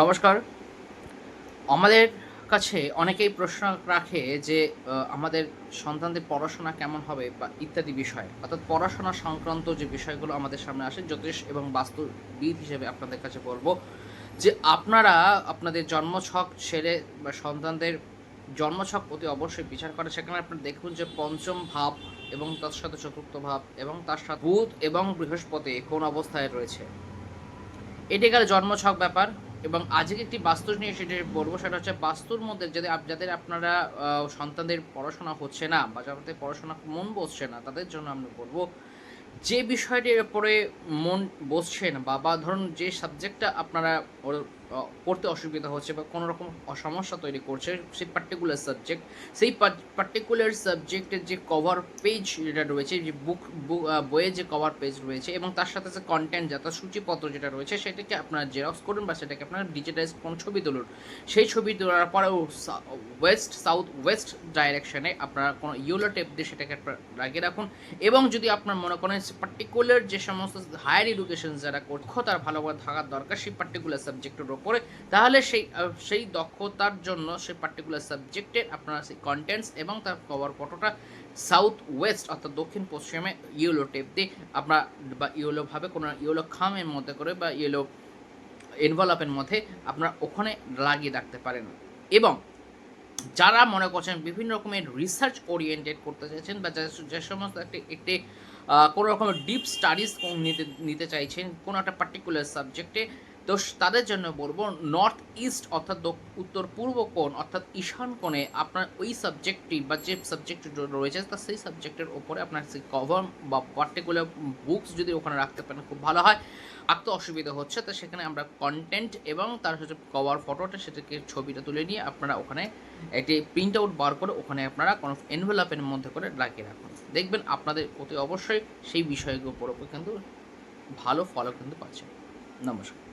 নমস্কার। আমাদের কাছে অনেকেই প্রশ্ন রাখে যে আমাদের সন্তানদের পড়াশোনা কেমন হবে বা ইত্যাদি বিষয়। অর্থাৎ পড়াশোনা সংক্রান্ত যে বিষয়গুলো আমাদের সামনে আসে, জ্যোতিষ এবং বাস্তুবিদ হিসেবে আপনাদের কাছে বলব যে, আপনারা আপনাদের জন্মছক ছেড়ে বা সন্তানদের জন্মছক প্রতি অবশ্যই বিচার করে সেখানে আপনারা দেখুন যে, পঞ্চম ভাব এবং তার সাথে চতুর্থ ভাব এবং তার সাথে বুধ এবং বৃহস্পতি কোন অবস্থায় রয়েছে। এটি গেল জন্মছক ব্যাপার। এবং আজকে একটি বাস্তু নিয়ে সেটা বলব, সেটা হচ্ছে বাস্তুর মধ্যে যাদের যাদের আপনারা সন্তানদের পড়াশোনা হচ্ছে না বা যাদের পড়াশোনা মন বসছে না, তাদের জন্য আমি বলব যে বিষয়টির উপরে মন বসছেন বা বা ধরুন যে সাবজেক্টটা আপনারা পড়তে অসুবিধা হচ্ছে বা কোনো রকম সমস্যা তৈরি করছে, সেই পার্টিকুলার সাবজেক্ট সেই পার্টিকুলার সাবজেক্টের যে কভার পেজ যেটা রয়েছে, যে বুক বইয়ের যে কভার পেজ রয়েছে এবং তার সাথে যে কন্টেন্ট যা তার সূচিপত্র যেটা রয়েছে, সেটাকে আপনারা জেরক্স করুন বা সেটাকে আপনারা ডিজিটাইজ কোনো ছবি তুলুন। সেই ছবি তোলার পরে ওয়েস্ট সাউথ ওয়েস্ট ডাইরেকশনে আপনারা কোনো ইউলো টেপ দিয়ে সেটাকে লাগিয়ে রাখুন এবং যদি আপনার মনে করেন পার্টিকুলার যে সমস্ত হায়ার এডুকেশন যারা দক্ষতার ভালোভাবে থাকার দরকার, সেই পার্টিকুলার সাবজেক্টের ওপরে তাহলে সেই সেই দক্ষতার জন্য সেই পার্টিকুলার সাবজেক্টের আপনারা সেই কন্টেন্টস এবং তার কভার ফটোটা সাউথ ওয়েস্ট অর্থাৎ দক্ষিণ পশ্চিমে ইয়েলো টেপ দিয়ে আপনার বা ইয়েলোভাবে কোনো ইয়েলো খামের মধ্যে করে বা ইয়েলো এনভেলপের মধ্যে আপনারা ওখানে লাগিয়ে রাখতে পারেন। এবং যারা মনে করছেন বিভিন্ন রকমের রিসার্চ ওরিয়েন্টেড করতে চাইছেন বা যে- যে সমস্ত একটি একটি কোনো রকমের ডিপ স্টাডিজ নিতে নিতে চাইছেন কোনো একটা পার্টিকুলার সাবজেক্টে তো তাদের জন্য বলব নর্থ ইস্ট অর্থাৎ উত্তর পূর্ব কোণ অর্থাৎ ঈশান কোণে আপনার ওই সাবজেক্টটি বা যে সাবজেক্ট রয়েছে, তা সেই সাবজেক্টের ওপরে আপনার সেই কভার বা পার্টিকুলার বুকস যদি ওখানে রাখতে পারেন, খুব ভালো হয়। আঁকতে অসুবিধা হচ্ছে, তো সেখানে আমরা কন্টেন্ট এবং তার হচ্ছে কভার ফটোটা সেটাকে ছবিটা তুলে নিয়ে আপনারা ওখানে একটি প্রিন্ট আউট বার করে ওখানে আপনারা কোনো এনভেলপের মধ্যে করে লাগিয়ে রাখুন। দেখবেন আপনাদের অতি অবশ্যই সেই বিষয়গুলোর উপর কিন্তু ভালো ফলো কিন্তু পাচ্ছেন নমস্কার।